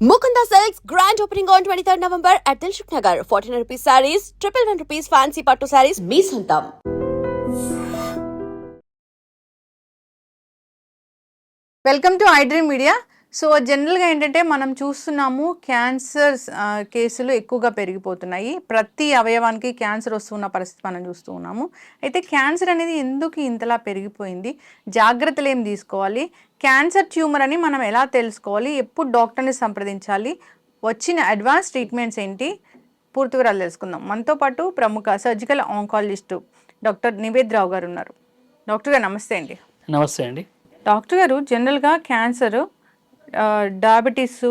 Mukunda Silks grand opening on 23rd November at Dilshuk Nagar. 1400 rupees sarees, triple one rupees fancy patto sarees, మీ సొంతం. Welcome to iDream Media so జనరల్గా ఏంటంటే మనం చూస్తున్నాము cancer కేసులు ఎక్కువగా పెరిగిపోతున్నాయి. ప్రతి అవయవానికి క్యాన్సర్ వస్తున్న పరిస్థితి మనం చూస్తూ ఉన్నాము. అయితే క్యాన్సర్ అనేది ఎందుకు ఇంతలా పెరిగిపోయింది? జాగ్రత్తలు ఏం తీసుకోవాలి? క్యాన్సర్ ట్యూమర్ అని మనం ఎలా తెలుసుకోవాలి? ఎప్పుడు డాక్టర్ని సంప్రదించాలి? వచ్చిన అడ్వాన్స్ ట్రీట్మెంట్స్ ఏంటి? పూర్తి వివరాలు తెలుసుకుందాం. మనతో పాటు ప్రముఖ surgical oncologist doctor Nived Rao గారు ఉన్నారు. డాక్టర్ గారు నమస్తే అండి. నమస్తే అండి. డాక్టర్ గారు జనరల్గా క్యాన్సర్ డయాబెటీస్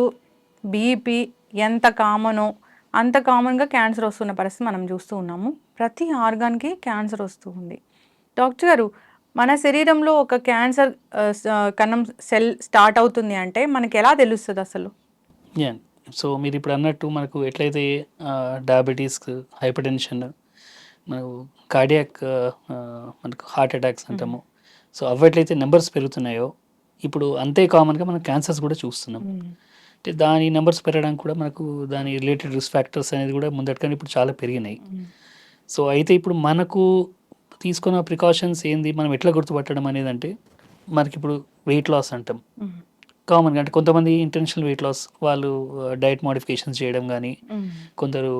బీపీ ఎంత కామనో అంత కామన్గా క్యాన్సర్ వస్తున్న పరిస్థితి మనం చూస్తూ ఉన్నాము. ప్రతి ఆర్గాన్కి క్యాన్సర్ వస్తూ ఉంది. డాక్టర్ గారు మన శరీరంలో ఒక క్యాన్సర్ కణం సెల్ స్టార్ట్ అవుతుంది అంటే మనకి ఎలా తెలుస్తుంది అసలు? సో మీరు ఇప్పుడు అన్నట్టు మనకు ఎట్లయితే డయాబెటీస్ హైపర్ టెన్షన్ మనకు కార్డియాక్ మనకు హార్ట్ అటాక్స్ అంటాము సో అవి ఎట్లయితే నెంబర్స్ పెరుగుతున్నాయో ఇప్పుడు అంతే కామన్గా మనం క్యాన్సర్స్ కూడా చూస్తున్నాం. అంటే దాని నెంబర్స్ పెరగడానికి కూడా మనకు దాని రిలేటెడ్ రిస్క్ ఫ్యాక్టర్స్ అనేది కూడా ముందటికన్నా ఇప్పుడు చాలా పెరిగినాయి. సో అయితే ఇప్పుడు మనకు తీసుకున్న ప్రికాషన్స్ ఏంది మనం ఎట్లా గుర్తుపట్టడం అనేది అంటే మనకి ఇప్పుడు వెయిట్ లాస్ అంటాం. కామన్గా అంటే కొంతమంది ఇంటెన్షనల్ వెయిట్ లాస్ వాళ్ళు డైట్ మోడిఫికేషన్స్ చేయడం కానీ కొందరు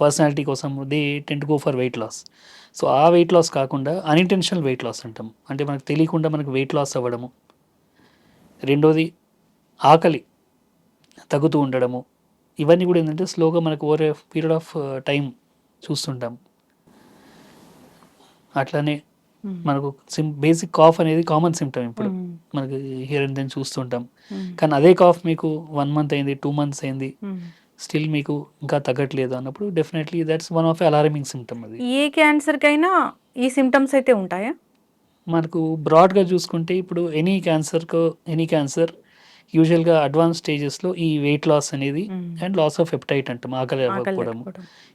పర్సనాలిటీ కోసం they tend to go for weight loss so ఆ వెయిట్ లాస్ కాకుండా అన్ఇంటెన్షనల్ వెయిట్ లాస్ అంటాం. అంటే మనకు తెలియకుండా మనకు వెయిట్ లాస్ అవ్వడము. రెండోది ఆకలి తగ్గుతూ ఉండడము. ఇవన్నీ కూడా ఏంటంటే స్లోగా మనకు ఓవర్ పీరియడ్ ఆఫ్ టైం చూస్తుంటాం. అట్లానే మనకు సిమ్ బేసిక్ కాఫ్ అనేది కామన్ సిమ్టమ్ ఇప్పుడు. మనకి హియర్ అండ్ దెన్ చూస్తుంటాం. కానీ అదే కాఫ్ మీకు వన్ మంత్ అయింది టూ మంత్స్ అయింది. స్టిల్ మీకు ఇంకా తగ్గట్లేదు అన్నప్పుడు definitely that's one of alarming symptom అది. ఏ క్యాన్సర్కైనా ఈ సిమ్టమ్స్ అయితే ఉంటాయా? మనకు బ్రాడ్గా చూసుకుంటే ఇప్పుడు ఎనీ క్యాన్సర్కు ఎనీ క్యాన్సర్ యూజువల్గా అడ్వాన్స్ స్టేజెస్లో ఈ వెయిట్ లాస్ అనేది. అండ్ లాస్ ఆఫ్ ఎప్టైట్ అంటాం ఆకలి అవ్వకపోవడం.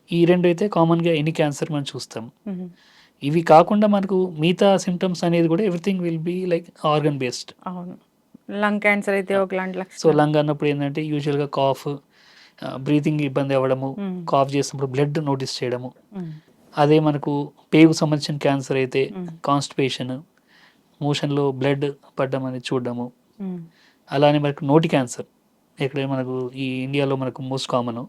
ఈ రెండు అయితే కామన్గా ఎనీ క్యాన్సర్ మనం చూస్తాం. మ్మ్. ఇవి కాకుండా మనకు మిగతా సిమ్టమ్స్ అనేది కూడా everything will be like organ based అవును. లంగ్ క్యాన్సర్ అయితే ఒకలాంటి సో లంగ్ అన్నప్పుడు ఏంటంటే యూజువల్గా కాఫ్ బ్రీతింగ్ ఇబ్బంది అవ్వడము. కాఫ్ చేసినప్పుడు బ్లడ్ నోటీస్ చేయడము. అదే మనకు పేగు సంబంధించిన క్యాన్సర్ అయితే. కాన్స్టిపేషన్ మోషన్లో బ్లడ్ పడ్డం అనేది చూడడము. అలానే మనకు నోటి క్యాన్సర్ ఇక్కడ మనకు ఈ ఇండియాలో మనకు మోస్ట్ కామన్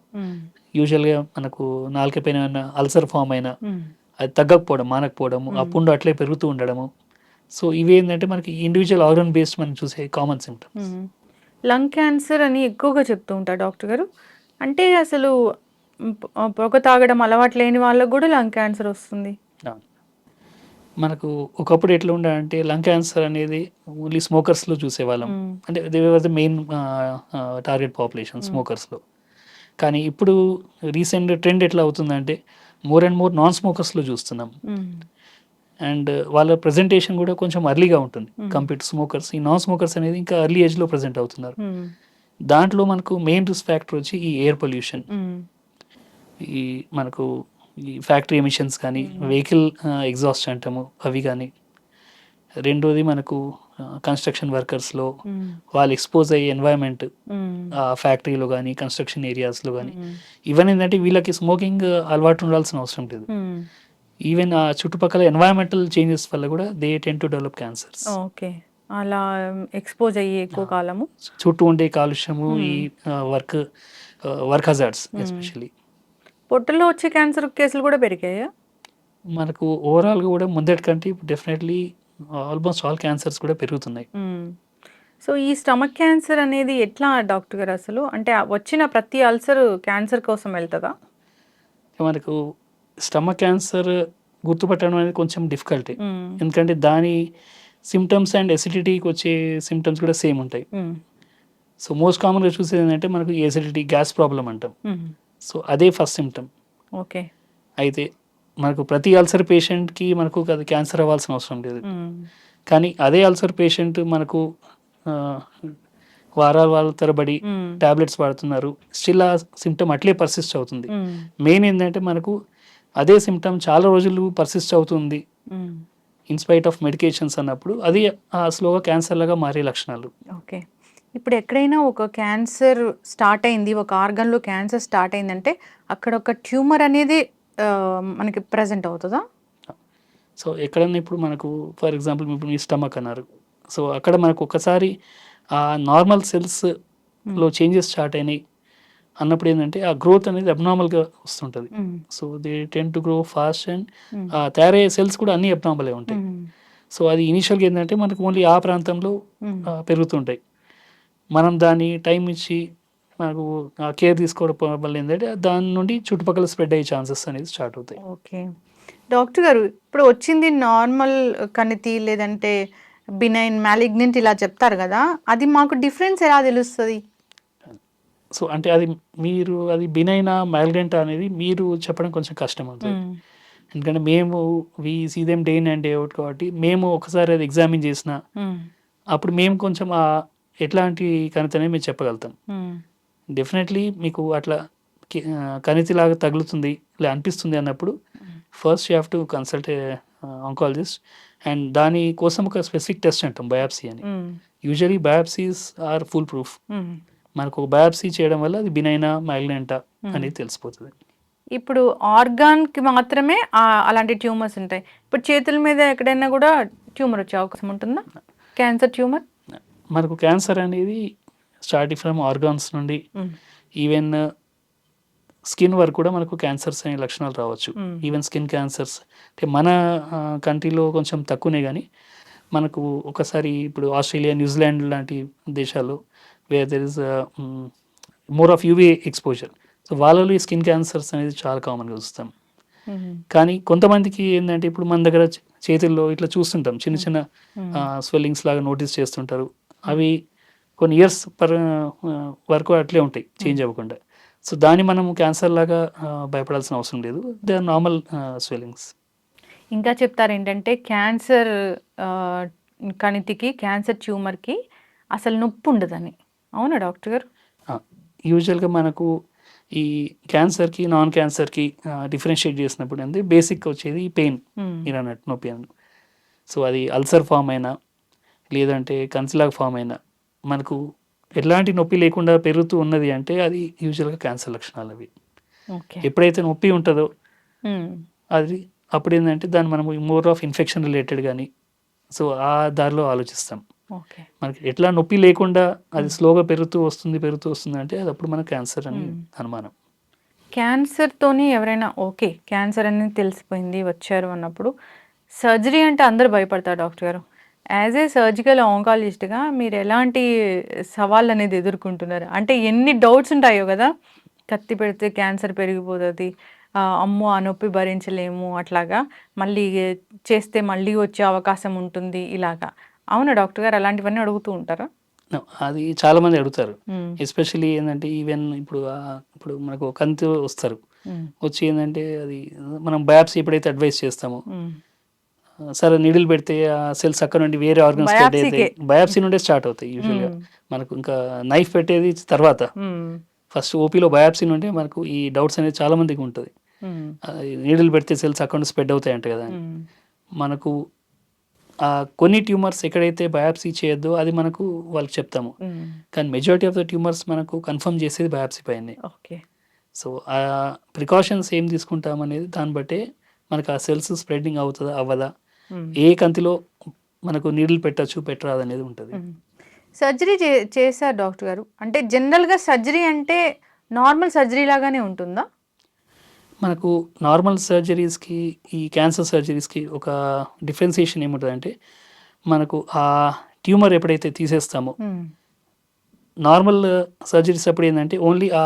యూజువల్గా మనకు నాలుక పైన ఏమైనా అల్సర్ ఫామ్ అయినా అది తగ్గకపోవడం మానకపోవడము ఆ. పుండు అట్లే పెరుగుతూ ఉండడము. సో ఇవి ఏంటంటే మనకి ఇండివిజువల్ ఆర్గన్ బేస్డ్ మనం చూసే కామన్ సిమ్టమ్స్ లంగ్ క్యాన్సర్ అని ఎక్కువగా చెప్తూ ఉంటారు డాక్టర్ గారు. అంటే అసలు పొగ తాగడం అలవాటు లేని వాళ్ళకు కూడా లంగ్ క్యాన్సర్ వస్తుంది. మనకు ఒకప్పుడు ఎట్లా ఉండాలంటే లంగ్ క్యాన్సర్ అనేది ఓన్లీ స్మోకర్స్లో చూసేవాళ్ళం. అంటే they was the main target population స్మోకర్స్లో. కానీ ఇప్పుడు రీసెంట్ ట్రెండ్ ఎట్లా అవుతుందంటే మోర్ అండ్ మోర్ నాన్ స్మోకర్స్లో చూస్తున్నాం. అండ్ వాళ్ళ ప్రజెంటేషన్ కూడా కొంచెం అర్లీగా ఉంటుంది. Compare to smokers. ఈ నాన్ స్మోకర్స్ అనేది ఇంకా ఎర్లీ ఏజ్లో ప్రజెంట్ అవుతున్నారు. దాంట్లో మనకు మెయిన్ రిస్క్ ఫ్యాక్టర్ వచ్చి ఈ ఎయిర్ పొల్యూషన్. ఈ మనకు ఈ ఫ్యాక్టరీ ఎమిషన్స్ కానీ వెహికల్ ఎగ్జాస్ట్ అంటాము అవి కానీ రెండోది మనకు కన్స్ట్రక్షన్ వర్కర్స్లో. వాళ్ళు ఎక్స్పోజ్ అయ్యే ఎన్వైరన్మెంట్ ఫ్యాక్టరీలో కానీ కన్స్ట్రక్షన్ ఏరియాస్లో కానీ. ఈవెన్ ఏంటంటే వీళ్ళకి స్మోకింగ్ అలవాటు ఉండాల్సిన అవసరం లేదు. ఈవెన్ ఆ చుట్టుపక్కల ఎన్వైరన్మెంటల్ చేంజెస్ వల్ల కూడా they tend to develop cancers okay అలా ఎక్స్పోజ్ అయ్యి ఎక్కువ కాలము. చుట్టూ ఉండే కాలుష్యము ఈ వర్క్ వర్క్ హజార్డ్స్ ఎస్పెషల్లీ పొట్టలో వచ్చే క్యాన్సర్ కేసులు కూడా పెరిగాయా? మనకు ఓవరాల్గా కూడా ముందటి కంటే ఇప్పుడు డెఫినెట్లీ ఆల్మోస్ట్ ఆల్ క్యాన్సర్స్ కూడా పెరుగుతున్నాయి. సో ఈ స్టమక్ క్యాన్సర్ అనేది ఎట్లా డాక్టర్ గారు అసలు? అంటే వచ్చిన ప్రతి అల్సర్ క్యాన్సర్ కోసం వెళ్తుందా? మనకు స్టమక్ క్యాన్సర్ గుర్తుపట్టడం అనేది కొంచెం డిఫికల్టీ. ఎందుకంటే దాని సిమ్టమ్స్ అండ్ ఎసిడిటీకి వచ్చే సిమ్టమ్స్ కూడా సేమ్ ఉంటాయి. సో మోస్ట్ కామన్గా చూసేది ఏంటంటే మనకు ఎసిడిటీ గ్యాస్ ప్రాబ్లం అంటాం. సో అదే ఫస్ట్ సిమ్టమ్ ఓకే అయితే మనకు ప్రతి అల్సర్ పేషెంట్కి మనకు అది క్యాన్సర్ అవ్వాల్సిన అవసరం లేదు మ్మ్. కానీ అదే అల్సర్ పేషెంట్ మనకు వారాల వారాల తరబడి మ్మ్. టాబ్లెట్స్ వాడుతున్నారు స్టిల్ ఆ సిమ్టమ్ అట్లే పర్సిస్ట్ అవుతుంది. మెయిన్ ఏంటంటే మనకు అదే సిమ్టమ్ చాలా రోజులు పర్సిస్ట్ అవుతుంది. ఇన్స్పైట్ ఆఫ్ మెడికేషన్స్ అన్నప్పుడు అది స్లోగా క్యాన్సర్ లాగా మారే లక్షణాలు. ఓకే. ఇప్పుడు ఎక్కడైనా ఒక క్యాన్సర్ స్టార్ట్ అయింది ఒక ఆర్గన్లో క్యాన్సర్ స్టార్ట్ అయిందంటే అక్కడ ఒక ట్యూమర్ అనేది మనకి ప్రజెంట్ అవుతుందా? సో ఎక్కడన్నా ఇప్పుడు మనకు ఫర్ ఎగ్జాంపుల్ ఇప్పుడు మీ స్టమక్ అన్నారు. సో అక్కడ మనకు ఒకసారి నార్మల్ సెల్స్లో చేంజెస్ స్టార్ట్ అయినాయి. అన్నప్పుడు ఏంటంటే ఆ గ్రోత్ అనేది అబ్నార్మల్గా వస్తుంటుంది. So they tend to grow fast and. తయారయ్యే సెల్స్ కూడా అన్ని అబ్నార్మలే ఉంటాయి. సో అది ఇనీషియల్గా ఏంటంటే మనకు ఓన్లీ ఆ ప్రాంతంలో పెరుగుతుంటాయి. మనం దాన్ని టైం ఇచ్చి మనకు కేర్ తీసుకోవడం వల్ల ఏంటంటే దాని నుండి చుట్టుపక్కల స్ప్రెడ్ అయ్యే ఛాన్సెస్ అనేది స్టార్ట్ అవుతాయి. ఓకే. డాక్టర్ గారు ఇప్పుడు వచ్చింది నార్మల్ కణితి లేదంటే బినైన్ మ్యాలిగ్నెంట్ ఇలా చెప్తారు కదా అది మాకు డిఫరెన్స్ ఎలా తెలుస్తుంది? సో అంటే అది మీరు అది బినైనా మ్యాలిడెంట్ అనేది మీరు చెప్పడం కొంచెం కష్టం అవుతుంది ఎందుకంటే మేము we see them day and day out కాబట్టి మేము ఒకసారి అది ఎగ్జామిన్ చేసిన అప్పుడు మేము కొంచెం ఆ ఎట్లాంటి కణితి అనేది మేము చెప్పగలుగుతాం. డెఫినెట్లీ మీకు అట్లా కణితిలాగా తగులుతుంది ఇలా అనిపిస్తుంది అన్నప్పుడు first you have to consult oncologist and దాని కోసం ఒక స్పెసిఫిక్ టెస్ట్ అంటాం బయాప్సీ అని. Usually biopsies are full proof మనకు ఒక బయాప్సీ చేయడం వల్ల అది బినైనా మ్యాగ్నెంటా అనేది తెలిసిపోతుంది. ఇప్పుడు ఆర్గాన్కి మాత్రమే అలాంటి ట్యూమర్స్ ఉంటాయి. ఇప్పుడు చేతుల మీద ఎక్కడైనా కూడా ట్యూమర్ వచ్చే అవకాశం ఉంటుందా? Cancer tumour? మనకు క్యాన్సర్ అనేది స్టార్టింగ్ ఫ్రమ్ ఆర్గాన్స్ నుండి ఈవెన్ స్కిన్ వరకు కూడా మనకు క్యాన్సర్స్ అనే లక్షణాలు రావచ్చు. Even skin cancers. అంటే మన కంట్రీలో కొంచెం తక్కువనే కానీ మనకు ఒకసారి ఇప్పుడు ఆస్ట్రేలియా న్యూజిలాండ్ లాంటి దేశాల్లో where there is more of UV exposure so వాళ్ళలో ఈ స్కిన్ క్యాన్సర్స్ అనేది చాలా కామన్గా చూస్తాం కానీ కొంతమందికి ఏంటంటే ఇప్పుడు మన దగ్గర చేతుల్లో ఇట్లా చూస్తుంటాం. చిన్న చిన్న స్వెల్లింగ్స్ లాగా నోటీస్ చేస్తుంటారు. అవి కొన్ని ఇయర్స్ పర్ వరకు అట్లే ఉంటాయి చేంజ్ అవ్వకుండా. సో దాన్ని మనం క్యాన్సర్ లాగా భయపడాల్సిన అవసరం లేదు. దే ఆర్ నార్మల్ స్వెల్లింగ్స్ ఇంకా చెప్తారు ఏంటంటే క్యాన్సర్ కణితికి క్యాన్సర్ ట్యూమర్కి అసలు నొప్పి ఉండదని. అవునా డాక్టర్ గారు? యూజువల్గా మనకు ఈ క్యాన్సర్కి నాన్ క్యాన్సర్కి డిఫరెన్షియేట్ చేసినప్పుడు ఏంది? బేసిక్ వచ్చేది పెయిన్. మీరు అన్నట్టు నొప్పి అని. సో అది అల్సర్ ఫామ్ అయినా లేదంటే కన్సిలాగ్ ఫామ్ అయినా మనకు ఎలాంటి నొప్పి లేకుండా పెరుగుతూ ఉన్నది అంటే అది యూజువల్గా క్యాన్సర్ లక్షణాలు అవి. ఓకే. ఎప్పుడైతే నొప్పి ఉంటుందో. అది అప్పుడు ఏంటంటే దాన్ని మనం మోర్ ఆఫ్ ఇన్ఫెక్షన్ రిలేటెడ్ కానీ సో ఆ దారిలో ఆలోచిస్తాం. మనకి ఎట్లా నొప్పి లేకుండా అది స్లోగా పెరుగుతూ వస్తుంది పెరుగుతూ వస్తుంది అంటే అది అప్పుడు మన క్యాన్సర్ అని అనుమానం. క్యాన్సర్తోని ఎవరైనా ఓకే క్యాన్సర్ అనేది తెలిసిపోయింది వచ్చారు అన్నప్పుడు సర్జరీ అంటే అందరూ భయపడతారు డాక్టర్ గారు. యాజ్ ఏ సర్జికల్ ఆంకాలజిస్ట్గా మీరు ఎలాంటి సవాళ్ళు అనేది ఎదుర్కొంటున్నారు? అంటే ఎన్ని డౌట్స్ ఉంటాయో కదా కత్తి పెడితే క్యాన్సర్ పెరిగిపోతుంది అమ్మో ఆ నొప్పి భరించలేము అట్లాగా మళ్ళీ చేస్తే మళ్ళీ వచ్చే అవకాశం ఉంటుంది ఇలాగా. అవునా డాక్టర్ గారు అలాంటివన్నీ అడుగుతూ ఉంటారా అది చాలా మంది అడుగుతారు మ్మ్. ఎస్పెషల్లీ ఏంటంటే ఈవెన్ ఇప్పుడు ఇప్పుడు మనకు కంతి వస్తారు మ్మ్. వచ్చి ఏంటంటే అది మనం బయాప్సీ ఎప్పుడైతే అడ్వైస్ చేస్తామో మ్మ్. సరే నీడిల్ పెడితే ఆ సెల్స్ అక్కడ నుండి వేరే ఆర్గన్స్ అయితే. బయాప్సీ నుండే స్టార్ట్ అవుతాయి యూజువల్గా మనకు ఇంకా నైఫ్ పెట్టేది తర్వాత. ఫస్ట్ ఓపీలో బయాప్సీ నుండి మనకు ఈ డౌట్స్ అనేది చాలా మందికి ఉంటుంది. నీడిల్ పెడితే సెల్స్ అక్కడ స్ప్రెడ్ అవుతాయి అంట కదా. మనకు కొన్ని ట్యూమర్స్ ఎక్కడైతే బయాప్సీ చేయొద్దో అది మనకు వాళ్ళకి చెప్తాము. కానీ మెజారిటీ ఆఫ్ ద ట్యూమర్స్ మనకు కన్ఫర్మ్ చేసేది బయాప్సీ పైనే. ఓకే. సో ఆ ప్రికాషన్స్ ఏం తీసుకుంటాం అనేది దాన్ని బట్టే మనకు ఆ సెల్స్ స్ప్రెడ్డింగ్ అవుతుందా అవ్వదా. ఏ కంతిలో మనకు నీళ్ళు పెట్టచ్చు పెట్టరాదు అనేది ఉంటుంది. సర్జరీ చేశారు డాక్టర్ గారు. అంటే జనరల్గా సర్జరీ అంటే నార్మల్ సర్జరీ లాగానే ఉంటుందా? మనకు నార్మల్ సర్జరీస్కి ఈ క్యాన్సర్ సర్జరీస్కి ఒక డిఫరెన్సియేషన్ ఏముంటుందంటే మనకు ఆ ట్యూమర్ ఎప్పుడైతే తీసేస్తామో. నార్మల్ సర్జరీస్ అప్పుడు ఏంటంటే ఓన్లీ ఆ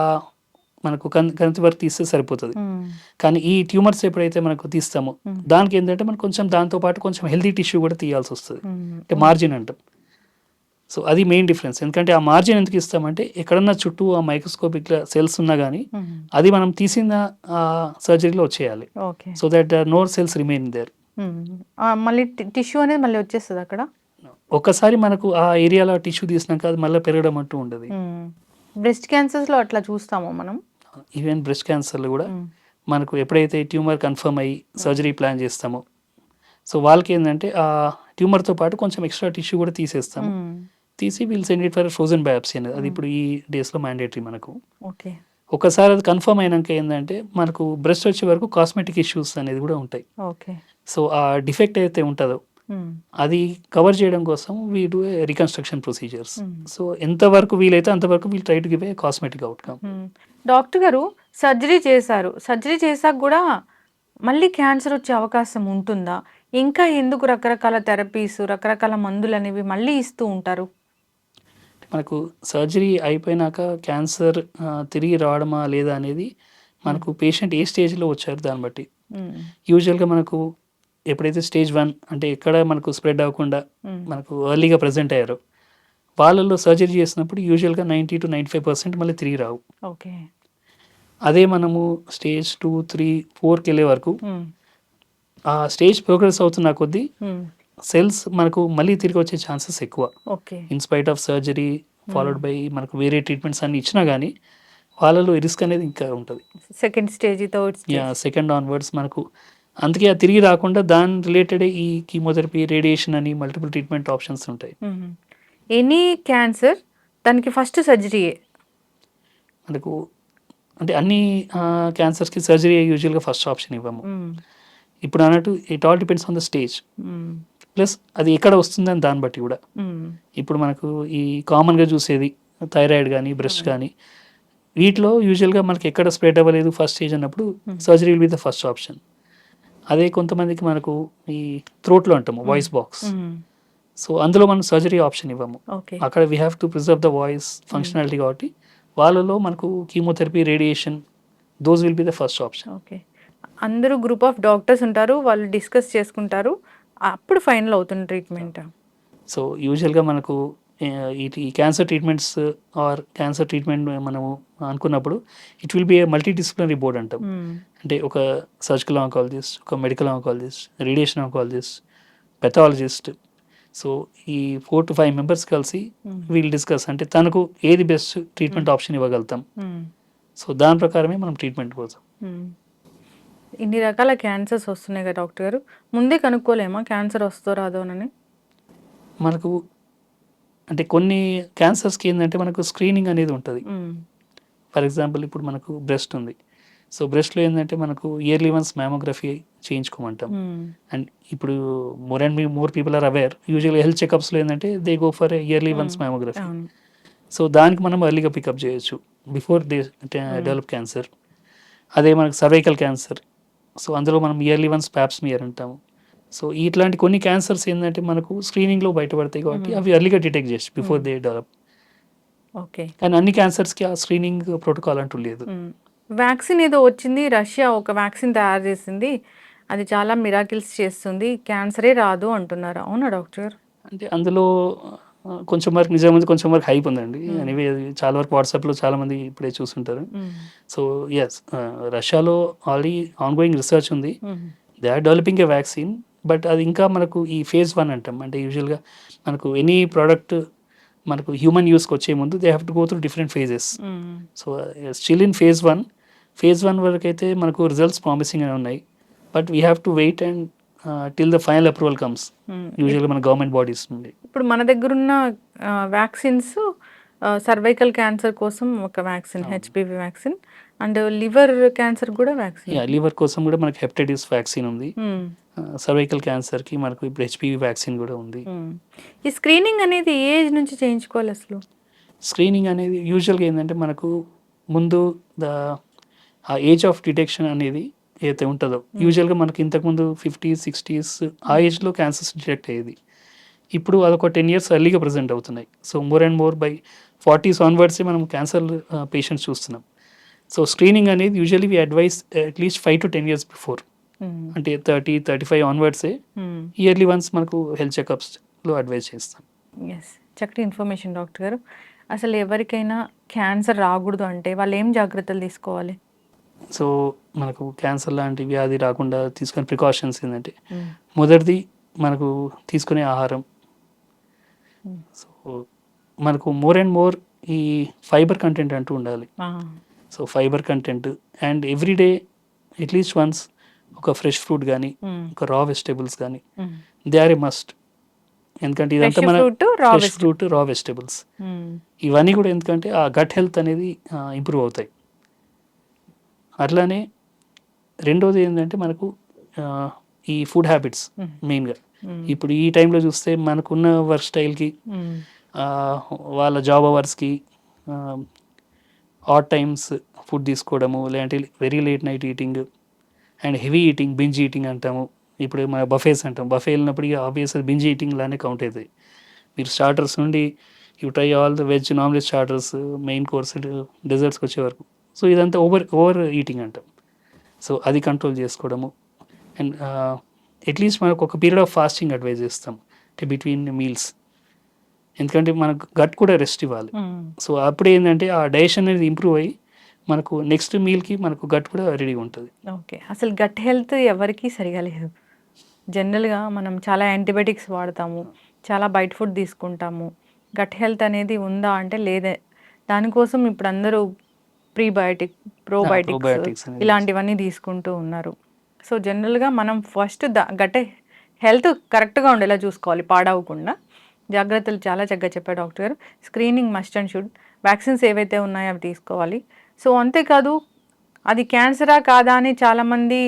మనకు కంతి వరకు తీస్తే సరిపోతుంది మ్మ్. కానీ ఈ ట్యూమర్స్ ఎప్పుడైతే మనకు తీస్తామో Hmm. దానికి ఏంటంటే మనకు కొంచెం దాంతో పాటు కొంచెం హెల్తీ టిష్యూ కూడా తీయాల్సి వస్తుంది. అంటే మార్జిన్ అంటాం సో అది మెయిన్ డిఫరెన్స్ ఎందుకంటే ఆ మార్జిన్ ఎందుకు ఇస్తామంటే ఎక్కడన్నా చుట్టూ ఆ మైక్రోస్కోపిక్ సెల్స్ ఉన్నా కానీ. అది మనం తీసిన సర్జరీలో వచ్చేయాలి. Okay. So that no cells remain there మళ్ళీ టిష్యూ అనేది మళ్ళీ వచ్చేస్తుంది అక్కడ? ఒక్కసారి మనకు ఆ ఏరియాలో టిష్యూ తీసినాక అది మళ్ళీ పెరగడం అంటూ ఉండదు. బ్రెస్ట్ క్యాన్సర్స్లో అట్లా చూస్తాము మనం? ఈవెన్ బ్రెస్ట్ క్యాన్సర్లు కూడా. మనకు ఎప్పుడైతే ట్యూమర్ కన్ఫర్మ్ అయ్యి సర్జరీ ప్లాన్ చేస్తామో. సో వాళ్ళకి ఏంటంటే ఆ ట్యూమర్తో పాటు కొంచెం ఎక్స్ట్రా టిష్యూ కూడా తీసేస్తాము. తీసి we'll send it for frozen biopsy అనేది. అది ఇప్పుడు ఈ డేస్లో మ్యాండేటరీ మనకు. ఓకే. ఒకసారి అది కన్ఫర్మ్ అయినాక ఏంటంటే మనకు బ్రెస్ట్ వచ్చే వరకు కాస్మెటిక్ ఇష్యూస్ అనేది కూడా ఉంటాయి. ఓకే. సో ఆ డిఫెక్ట్ అయితే ఉంటుందో అది కవర్ చేయడం కోసం we do reconstruction procedures Hmm. So ఎంతవరకు వీలైతే అంతవరకు we'll try to give a cosmetic outcome doctor గారు సర్జరీ చేశారు. సర్జరీ చేశాక కూడా మళ్ళీ క్యాన్సర్ వచ్చే అవకాశం ఉంటుందా? ఇంకా ఎందుకు రకరకాల థెరపీస్ రకరకాల మందులు అనేవి మళ్ళీ ఇస్తూ ఉంటారు? మనకు సర్జరీ అయిపోయినాక క్యాన్సర్ తిరిగి రావడమా లేదా అనేది మనకు పేషెంట్ ఏ స్టేజ్లో వచ్చారు దాన్ని బట్టి. యూజువల్గా మనకు ఎప్పుడైతే స్టేజ్ వన్ అంటే ఎక్కడ మనకు స్ప్రెడ్ అవ్వకుండా. మనకు ఎర్లీగా ప్రజెంట్ అయ్యారో వాళ్ళల్లో సర్జరీ చేసినప్పుడు యూజువల్గా ninety two ninety five percent మళ్ళీ తిరిగి రావు ఓకే అదే మనము స్టేజ్ టూ త్రీ ఫోర్కి వెళ్ళే వరకు. ఆ స్టేజ్ ప్రోగ్రెస్ అవుతున్న కొద్దీ. సెల్స్ మనకు మళ్ళీ తిరిగి వచ్చే ఛాన్సెస్ ఎక్కువ. Okay. In spite of surgery followed by మనకు వేరే ట్రీట్మెంట్స్ అన్ని ఇచ్చినా కానీ వాళ్ళలో రిస్క్ అనేది ఇంకా ఉంటుంది. సెకండ్ స్టేజ్ యా సెకండ్ ఆన్వర్డ్స్ మనకు. అందుకే అది తిరిగి రాకుండా దాని రిలేటెడ్ ఈ కీమోథెరపీ రేడియేషన్ అని మల్టిపుల్ ట్రీట్మెంట్ ఆప్షన్స్ ఉంటాయి. ఎనీ క్యాన్సర్ దానికి ఫస్ట్ సర్జరీయే మనకు అంటే అన్ని క్యాన్సర్స్కి సర్జరీ యూజువల్గా ఫస్ట్ ఆప్షన్ ఇవ్వము. ఇప్పుడు అన్నట్టు it all depends on the stage. Plus అది ఎక్కడ వస్తుందని దాన్ని బట్టి కూడా. ఇప్పుడు మనకు ఈ కామన్గా చూసేది థైరాయిడ్ కానీ బ్రెస్ట్ కానీ వీటిలో యూజువల్గా మనకి ఎక్కడ స్ప్రెడ్ అవ్వలేదు ఫస్ట్ స్టేజ్ అన్నప్పుడు surgery will be the first option. అదే కొంతమందికి మనకు ఈ థ్రోట్లో అంటాము వాయిస్ బాక్స్. సో అందులో మనం సర్జరీ ఆప్షన్ ఇవ్వము. అక్కడ we have to preserve the voice functionality కాబట్టి వాళ్ళలో మనకు chemotherapy radiation those will be the first option okay. అందరూ గ్రూప్ ఆఫ్ డాక్టర్స్ ఉంటారు వాళ్ళు డిస్కస్ చేసుకుంటారు. అప్పుడు ఫైనల్ అవుతుంది ట్రీట్మెంట్ సో యూజువల్గా మనకు ఈ cancer treatments or cancer treatment మనము అనుకున్నప్పుడు it will be a multi disciplinary board అంటాం అంటే ఒక సర్జికల్ ఆంకాలజిస్ట్ ఒక medical oncologist radiation oncologist pathologist so ఈ ఫోర్ టు ఫైవ్ మెంబర్స్ కలిసి వీల్ డిస్కస్ అంటే తనకు ఏది బెస్ట్ ట్రీట్మెంట్ ఆప్షన్ ఇవ్వగలుగుతాం. సో దాని ప్రకారమే మనం ట్రీట్మెంట్ కోసం ఇన్ని రకాల క్యాన్సర్స్ వస్తున్నాయి కదా డాక్టర్ గారు. ముందే కనుక్కోలేమా క్యాన్సర్ వస్తో రాదోనని మనకు అంటే కొన్ని క్యాన్సర్స్కి ఏంటంటే మనకు స్క్రీనింగ్ అనేది ఉంటుంది. ఫర్ ఎగ్జాంపుల్ ఇప్పుడు మనకు బ్రెస్ట్ ఉంది. సో బ్రెస్ట్లో ఏంటంటే మనకు ఇయర్లీ వన్స్ మ్యామోగ్రఫీ చేయించుకోమంటాం. అండ్ ఇప్పుడు more and more people are aware. Usual health చెకప్స్లో ఏంటంటే they go for yearly once mammography so దానికి మనం ఎర్లీగా పికప్ చేయొచ్చు. Before they develop cancer. అదే మనకు సర్వైకల్ క్యాన్సర్. సో అందులో మనం ఇయర్లీ వన్స్ ప్యాప్స్ మియర్ అంటాము. సో ఇట్లాంటి కొన్ని క్యాన్సర్స్ ఏంటంటే మనకు స్క్రీనింగ్లో బయటపడతాయి కాబట్టి అవి ఎర్లీగా డిటెక్ట్ చేయొచ్చు బిఫోర్ దే డెవలప్ ఓకే కానీ అన్ని క్యాన్సర్స్కి ఆ స్క్రీనింగ్ ప్రోటోకాల్ అంటూ లేదు. వ్యాక్సిన్ ఏదో వచ్చింది రష్యా ఒక వ్యాక్సిన్ తయారు చేసింది అది చాలా మిరాకిల్స్ చేస్తుంది క్యాన్సరే రాదు అంటున్నారు. అవునా డాక్టర్? అంటే అందులో కొంచెం వరకు నిజం ఉంది కొంచెం వరకు హైప్ ఉందండి. ఎనీవే చాలా వరకు వాట్సాప్లో చాలా మంది ఇప్పుడే చూస్తుంటారు. సో ఎస్ రష్యాలో ఆల్రెడీ ఆన్ గోయింగ్ రీసెర్చ్ ఉంది. They are developing a vaccine but అది ఇంకా మనకు ఈ ఫేజ్ వన్ అంటాం. అంటే యూజువల్గా మనకు ఎనీ ప్రోడక్ట్ మనకు హ్యూమన్ యూస్కి వచ్చే ముందు they have to go through different phases so still in phase one phase one వరకు అయితే మనకు రిజల్ట్స్ ప్రామిసింగ్ అని ఉన్నాయి. But we have to wait and till the final approval comes యూజువల్గా మన గవర్నమెంట్ బాడీస్ నుండి. ఇప్పుడు మన దగ్గర ఉన్న వ్యాక్సిన్స్ సర్వైకల్ క్యాన్సర్ కోసం ఒక vaccine HPV vaccine and liver cancer కూడా వ్యాక్సిన్ లివర్ కోసం కూడా మనకి హెపటైటిస్ వ్యాక్సిన్ ఉంది. సర్వైకల్ క్యాన్సర్కి మనకు ఇప్పుడు హెచ్పివి వ్యాక్సిన్ కూడా ఉంది. ఈ స్క్రీనింగ్ అనేది ఏజ్ నుంచి చేయించుకోవాలి అసలు? స్క్రీనింగ్ అనేది యూజువల్గా ఏంటంటే మనకు ముందు ద ఆ ఏజ్ ఆఫ్ డిటెక్షన్ అనేది ఏదైతే ఉంటుందో యూజువల్గా మనకి ఇంతకుముందు ఫిఫ్టీ సిక్స్టీస్ ఆ ఏజ్లో క్యాన్సర్స్ డిటెక్ట్ అయ్యేది. ఇప్పుడు అదొక టెన్ ఇయర్స్ ఎర్లీగా ప్రజెంట్ అవుతున్నాయి. So more and more by forties onwards మనం క్యాన్సర్ పేషెంట్స్ చూస్తున్నాం. సో స్క్రీనింగ్ అనేది usually we advise at least five to ten years before అంటే థర్టీ థర్టీ ఫైవ్ ఆన్వర్డ్సే ఇయర్లీ వన్స్ మనకు హెల్త్ చెకప్స్లో అడ్వైస్ చేస్తాం. ఎస్ చక్కటి ఇన్ఫర్మేషన్ డాక్టర్ గారు. అసలు ఎవరికైనా క్యాన్సర్ రాకూడదు అంటే వాళ్ళు ఏం జాగ్రత్తలు తీసుకోవాలి? సో మనకు క్యాన్సర్ లాంటి వ్యాధి రాకుండా తీసుకునే ప్రికాషన్స్ ఏంటంటే మొదటిది మనకు తీసుకునే ఆహారం. సో మనకు మోర్ అండ్ మోర్ ఈ ఫైబర్ కంటెంట్ అంటూ ఉండాలి. So fibre content and everyday at least once ఒక ఫ్రెష్ ఫ్రూట్ కానీ ఒక రా వెజిటేబుల్స్ కానీ దే ఆర్ ఏ మస్ట్ ఎందుకంటే ఇదంతా మన ఫ్రెష్. ఫ్రూట్ రా వెజిటబుల్స్ ఇవన్నీ కూడా ఎందుకంటే ఆ గట్ హెల్త్ అనేది ఇంప్రూవ్ అవుతాయి. అట్లానే రెండోది ఏంటంటే మనకు ఈ ఫుడ్ హ్యాబిట్స్ మెయిన్గా ఇప్పుడు ఈ టైంలో చూస్తే మనకున్న వర్క్ స్టైల్కి వాళ్ళ జాబ్ అవర్స్కి ఆట్ టైమ్స్ ఫుడ్ తీసుకోవడము లేదంటే very late night eating and heavy eating binge eating అంటాము. ఇప్పుడు మన బఫేస్ అంటాం. బఫే వెళ్ళినప్పుడు ఆబ్వియస్ బింజ్ ఈటింగ్ లానే కౌంట్ అవుతాయి. మీరు స్టార్టర్స్ నుండి you try all the veg non veg starters main course డెజర్ట్స్కి వచ్చే వరకు సో ఇదంతా ఓవర్ ఓవర్ ఈటింగ్ అంటాం. సో అది కంట్రోల్ చేసుకోవడము. అండ్ అట్లీస్ట్ మనకు ఒక పీరియడ్ ఆఫ్ ఫాస్టింగ్ అడ్వైజ్ చేస్తాం అంటే బిట్వీన్ మీల్స్ ఎందుకంటే మనకు గట్ కూడా రెస్ట్ ఇవ్వాలి. సో అప్పుడు ఏంటంటే ఆ డైజెషన్ అనేది ఇంప్రూవ్ అయ్యి మనకు నెక్స్ట్ మీల్కి మనకు గట్ కూడా రెడీగా ఉంటుంది. ఓకే అసలు గట్ హెల్త్ ఎవరికీ సరిగా లేదు. జనరల్గా మనం చాలా యాంటీబయాటిక్స్ వాడతాము. చాలా బయట ఫుడ్ తీసుకుంటాము. గట్ హెల్త్ అనేది ఉందా అంటే లేదే. దానికోసం ఇప్పుడు అందరూ ప్రీబయోటిక్ ప్రోబయోటిక్స్ ఇలాంటివన్నీ తీసుకుంటూ ఉన్నారు. సో జనరల్గా మనం ఫస్ట్ ద గట్ హెల్త్ కరెక్ట్గా ఉండేలా చూసుకోవాలి పాడవకుండా జాగ్రత్తలు చాలా చక్కగా చెప్పారు డాక్టర్ గారు. Screening must and should. Vaccines ఏవైతే ఉన్నాయో అవి తీసుకోవాలి. సో అంతేకాదు అది క్యాన్సరా కాదా అని చాలామంది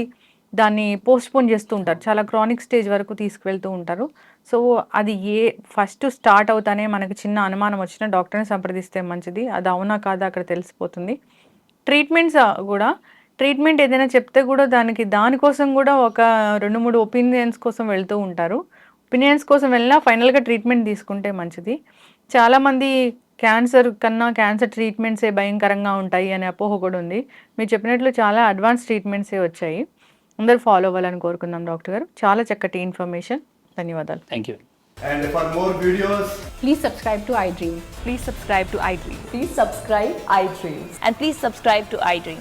దాన్ని పోస్ట్పోన్ చేస్తూ ఉంటారు. చాలా క్రానిక్ స్టేజ్ వరకు తీసుకువెళ్తూ ఉంటారు. సో అది ఏ ఫస్ట్ స్టార్ట్ అవుతానే మనకు చిన్న అనుమానం వచ్చినా డాక్టర్ని సంప్రదిస్తే మంచిది. అది అవునా కాదా అక్కడ తెలిసిపోతుంది. ట్రీట్మెంట్స్ కూడా ట్రీట్మెంట్ ఏదైనా చెప్తే కూడా దానికి దానికోసం కూడా ఒక రెండు మూడు ఒపీనియన్స్ కోసం వెళ్తూ ఉంటారు ఒపీనియన్స్ కోసం వెళ్ళినా ఫైనల్గా ట్రీట్మెంట్ తీసుకుంటే మంచిది చాలామంది క్యాన్సర్ కన్నా క్యాన్సర్ ట్రీట్మెంట్సే భయంకరంగా ఉంటాయి అనే అపోహ కూడా ఉంది మీరు చెప్పినట్లు చాలా అడ్వాన్స్ ట్రీట్మెంట్సే వచ్చాయి అందరూ ఫాలో అవ్వాలని కోరుకుందాం డాక్టర్ గారు చాలా చక్కటి ఇన్ఫర్మేషన్ ధన్యవాదాలు thank you And for more videos, Please subscribe to iDream. Please subscribe to iDream. Please subscribe iDream. And please subscribe to iDream.